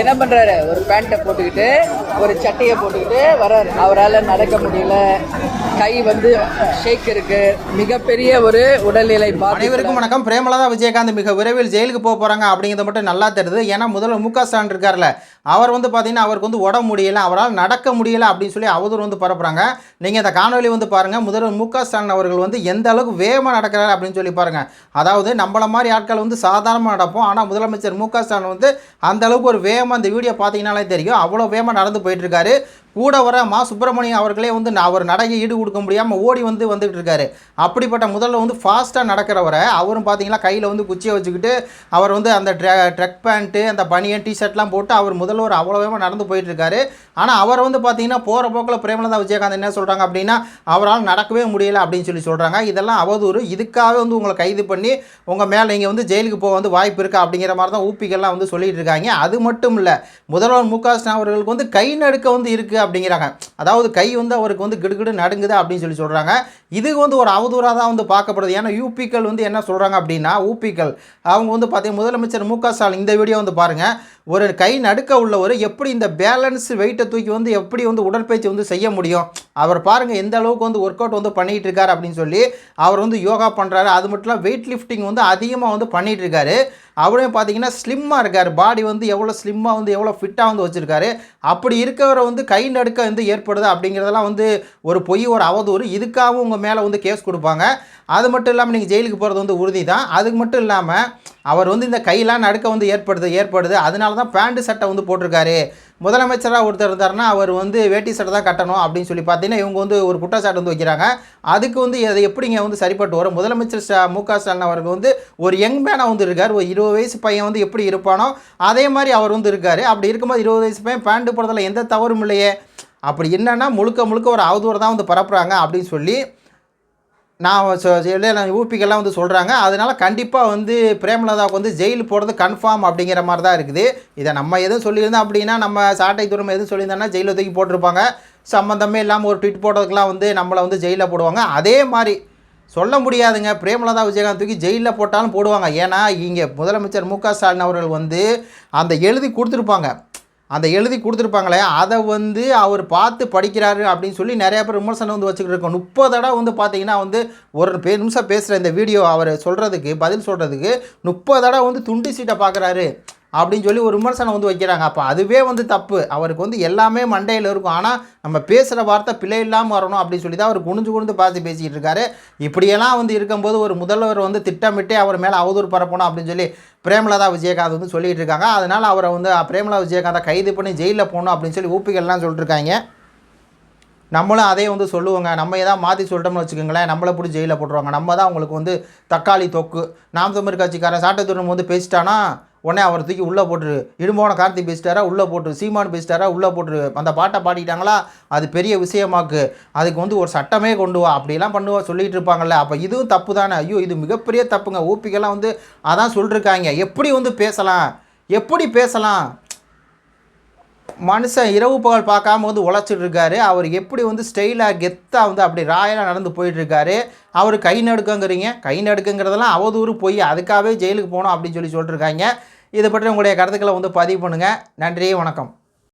என்ன பண்றாரு? ஒரு பேண்ட்டை போட்டுக்கிட்டு ஒரு சட்டையை போட்டுக்கிட்டு வர்றாரு. அவரால் நடக்க முடியல. கை வந்து ஷேக் இருக்கு. மிகப்பெரிய ஒரு உடல்நிலை அனைவருக்கும் வணக்கம். பிரேமலதா விஜயகாந்த் மிக விரைவில் ஜெயிலுக்கு போக போகிறாங்க அப்படிங்கிறது மட்டும் நல்லா தெரியுது. ஏன்னா முதல்வர் மு க ஸ்டாலின் இருக்கார்ல அவர் வந்து பார்த்தீங்கன்னா அவருக்கு வந்து உடம்பு முடியலை அவரால் நடக்க முடியலை அப்படின்னு சொல்லி அவதூறு வந்து பரப்புகிறாங்க நீங்கள் இந்த காணொலி வந்து பாருங்கள் முதல்வர் மு க ஸ்டாலின் அவர்கள் வந்து எந்த அளவுக்கு வேகமாக நடக்கிறாரு அப்படின்னு சொல்லி பாருங்கள் அதாவது நம்மள மாதிரி ஆட்கள் வந்து சாதாரணமாக நடப்போம் ஆனால் முதலமைச்சர் மு க ஸ்டாலின் வந்து அந்த அளவுக்கு ஒரு வேகமாக இந்த வீடியோ பார்த்தீங்கன்னாலே தெரியும். அவ்வளோ வேகமாக நடந்து போயிட்டுருக்காரு கூட வர மா சுப்பிரமணியம் அவர்களே வந்து நான் அவர் நடையை ஈடு கொடுக்க முடியாமல் ஓடி வந்து வந்துகிட்டு இருக்காரு. அப்படிப்பட்ட முதல்ல வந்து ஃபாஸ்ட்டாக நடக்கிறவரை அவரும் பார்த்தீங்கன்னா கையில் வந்து குச்சியை வச்சுக்கிட்டு அவர் வந்து அந்த ட்ரெ ட்ரக் பேண்ட்டு அந்த பனியன் டிஷர்ட்லாம் போட்டு அவர் முதல்வர் அவ்வளோ வேகமாக நடந்து போயிட்டுருக்காரு ஆனால் அவர் வந்து பார்த்தீங்கன்னா போகிற போக்கில் பிரேமலதா விஜயகாந்த் என்ன சொல்கிறாங்க அப்படின்னா அவரால் நடக்கவே முடியல அப்படின்னு சொல்லி சொல்கிறாங்க இதெல்லாம் அவதூறு. இதுக்காக வந்து உங்களை கைது பண்ணி உங்கள் மேலே நீங்கள் வந்து ஜெயிலுக்கு போக வந்து வாய்ப்பு இருக்கா அப்படிங்கிற மாதிரி தான் ஊப்பிகள்லாம் வந்து சொல்லிகிட்டு இருக்காங்க. அது மட்டும் இல்லை முதல்வர் மு க ஸ்டாலின் அவர்களுக்கு வந்து கை நடுக்க வந்து இருக்குது அப்படிங்கிறாங்க. அதாவது கை வந்து அவருக்கு வந்து கிடுகிடு நடுங்குது அப்படின்னு சொல்லி சொல்கிறாங்க இது வந்து ஒரு அவதூறாக தான் வந்து பார்க்கப்படுது. ஏன்னா யூபிக்கள் வந்து என்ன சொல்கிறாங்க அப்படின்னா ஊபிக்கள் அவங்க வந்து பார்த்தீங்கன்னா முதலமைச்சர் மு க ஸ்டாலின் இந்த வீடியோ வந்து பாருங்கள் ஒரு கை நடுக்க உள்ளவர் எப்படி இந்த பேலன்ஸ் வெயிட்டை தூக்கி வந்து எப்படி வந்து உடற்பயிற்சி வந்து செய்ய முடியும்? அவர் பாருங்கள் எந்த அளவுக்கு வந்து ஒர்க் அவுட் வந்து பண்ணிகிட்டு இருக்காரு அப்படின்னு சொல்லி அவர் வந்து யோகா பண்ணுறாரு அது மட்டும் இல்லாமல் வெயிட் லிஃப்டிங் வந்து அதிகமாக வந்து பண்ணிகிட்டு இருக்காரு. அவரே பார்த்தீங்கன்னா ஸ்லிம்மாக இருக்கார். பாடி வந்து எவ்வளோ ஸ்லிம்மாக வந்து எவ்வளோ ஃபிட்டாக வந்து வச்சுருக்காரு. அப்படி இருக்கவரை வந்து கை நடுக்க வந்து ஏற்படுது அப்படிங்கிறதெல்லாம் வந்து ஒரு பொய் ஒரு அவதூறு. இதுக்காகவும் உங்கள் மேலே வந்து கேஸ் கொடுப்பாங்க. அது மட்டும் இல்லாமல் நீங்கள் ஜெயிலுக்கு போகிறது வந்து உறுதி தான் அதுக்கு மட்டும் இல்லாமல் அவர் வந்து இந்த கையெல்லாம் நடுக்க வந்து ஏற்படுது ஏற்படுது. அதனால தான் பேண்ட்டு சட்டை வந்து போட்டிருக்காரு. முதலமைச்சராக ஒருத்தர் இருந்தாருன்னா அவர் வந்து வேட்டி சட்டை தான் கட்டணும் அப்படின்னு சொல்லி பார்த்தீங்கன்னா இவங்க வந்து ஒரு குற்றச்சாட்டு வந்து வைக்கிறாங்க. அதுக்கு வந்து அதை எப்படிங்க வந்து சரிப்பட்டு வரும்? முதலமைச்சர் ஸ்டா மு க ஸ்டாலின் அவருக்கு வந்து ஒரு யங் மேனாக வந்து இருக்கார். ஒரு இருபது வயசு பையன் வந்து எப்படி இருப்பானோ அதே மாதிரி அவர் வந்து இருக்கார். அப்படி இருக்கும்போது இருபது வயசு பையன் பேண்ட்டு போடுறதுல எந்த தவறும் இல்லையே. அப்படி என்னென்னா முழுக்க முழுக்க ஒரு அவதூறு தான் வந்து பரப்புகிறாங்க அப்படின்னு சொல்லி நான் இல்லை, ஊப்பிக்கெல்லாம் வந்து சொல்கிறாங்க அதனால் கண்டிப்பாக வந்து பிரேமலதாவுக்கு வந்து ஜெயில் போகிறது கன்ஃபார்ம் அப்படிங்கிற மாதிரி தான் இருக்குது. இதை நம்ம எதுவும் சொல்லியிருந்தோம் அப்படின்னா நம்ம சாட்டை தூரம் எதுவும் சொல்லியிருந்தோம்னா ஜெயிலில் தூக்கி போட்டிருப்பாங்க. சம்மந்தமே இல்லாமல் ஒரு ட்வீட் போடுறதுக்கெலாம் வந்து நம்மளை வந்து ஜெயிலில் போடுவாங்க. அதே மாதிரி சொல்ல முடியாதுங்க. பிரேமலதா விஜயகாந்த் தூக்கி ஜெயிலில் போட்டாலும் போடுவாங்க. ஏன்னா இங்கே முதலமைச்சர் மு க ஸ்டாலின் அவர்கள் வந்து அந்த எழுதி கொடுத்துருப்பாங்க. அந்த எழுதி கொடுத்துருப்பாங்களே அதை வந்து அவர் பார்த்து படிக்கிறாரு அப்படின்னு சொல்லி நிறைய பேர் விமர்சனம் வந்து வச்சுக்கிட்டு இருக்கோம். முப்பது தடவை வந்து பார்த்தீங்கன்னா வந்து ஒரு பே நிமிஷம் பேசுகிற இந்த வீடியோ அவர் சொல்கிறதுக்கு பதில் சொல்கிறதுக்கு முப்பது தடவை வந்து துண்டு சீட்டை பார்க்குறாரு. அப்படின்னு சொல்லி ஒரு விமர்சனம் வந்து வைக்கிறாங்க. அப்போ அதுவே வந்து தப்பு. அவருக்கு வந்து எல்லாமே மண்டையில் இருக்கும். ஆனால் நம்ம பேசுகிற வார்த்தை பிழை இல்லாமல் வரணும் அப்படின்னு சொல்லி தான் அவர் குனிஞ்சு குனிந்து பார்த்து பேசிக்கிட்டு இருக்காரு. இப்படியெல்லாம் வந்து இருக்கும்போது ஒரு முதல்வர் வந்து திட்டமிட்டே அவர் மேலே அவதூறு பரப்பணும் அப்படின்னு சொல்லி பிரேமலதா விஜயகாந்த் வந்து சொல்லிகிட்டு இருக்காங்க. அதனால் அவரை வந்து பிரேமலதா விஜயகாந்தை கைது பண்ணி ஜெயிலில் போகணும் அப்படின்னு சொல்லி ஊப்பிகள்லாம் சொல்லிட்டுருக்காங்க நம்மளும் அதே வந்து சொல்லுவோங்க. நம்ம ஏதாவது மாற்றி சொல்லிட்டோம்னு வச்சுக்கோங்களேன். நம்மளை பிடிச்சி ஜெயிலில் போட்டுருவாங்க. நம்ம தான் அவங்களுக்கு வந்து தக்காளி தொக்கு. நாம் தமிழ் கட்சிக்காரன் சாட்டத்தூரம் வந்து பேசிட்டானா உடனே அவர் தூக்கி உள்ளே போட்டுரு இடும்போன கார்த்தி பேசிட்டாரா? உள்ளே போட்டு சீமான் பேசிட்டாரா? உள்ளே போட்டு அந்த பாட்டை பாடிட்டாங்களா? அது பெரிய விஷயமாக்கு. அதுக்கு வந்து ஒரு சட்டமே கொண்டு வா அப்படிலாம் பண்ணுவா சொல்லிகிட்டு இருப்பாங்கல்ல. அப்போ இதுவும் தப்பு தானே? ஐயோ இது மிகப்பெரிய தப்புங்க. ஓபிக்கெல்லாம் வந்து அதான் சொல்லிருக்காங்க. எப்படி வந்து பேசலாம்? எப்படி பேசலாம்? மனுஷன் இரவு பகல் பார்க்காம வந்து உழைச்சிட்டு இருக்காரு அவர் எப்படி வந்து ஸ்டைலாக கெத்தாக வந்து அப்படி ராயலாக நடந்து போயிட்டுருக்காரு அவர் கை நடுக்கங்கிறீங்க. கை நடுக்குங்கிறதெல்லாம் அவதூறு போய். அதுக்காகவே ஜெயிலுக்கு போகணும் அப்படின்னு சொல்லி சொல்லிட்டு இருக்காங்க இதை பற்றி உங்களுடைய கருத்துக்களை வந்து பதிவு பண்ணுங்கள் நன்றி வணக்கம்.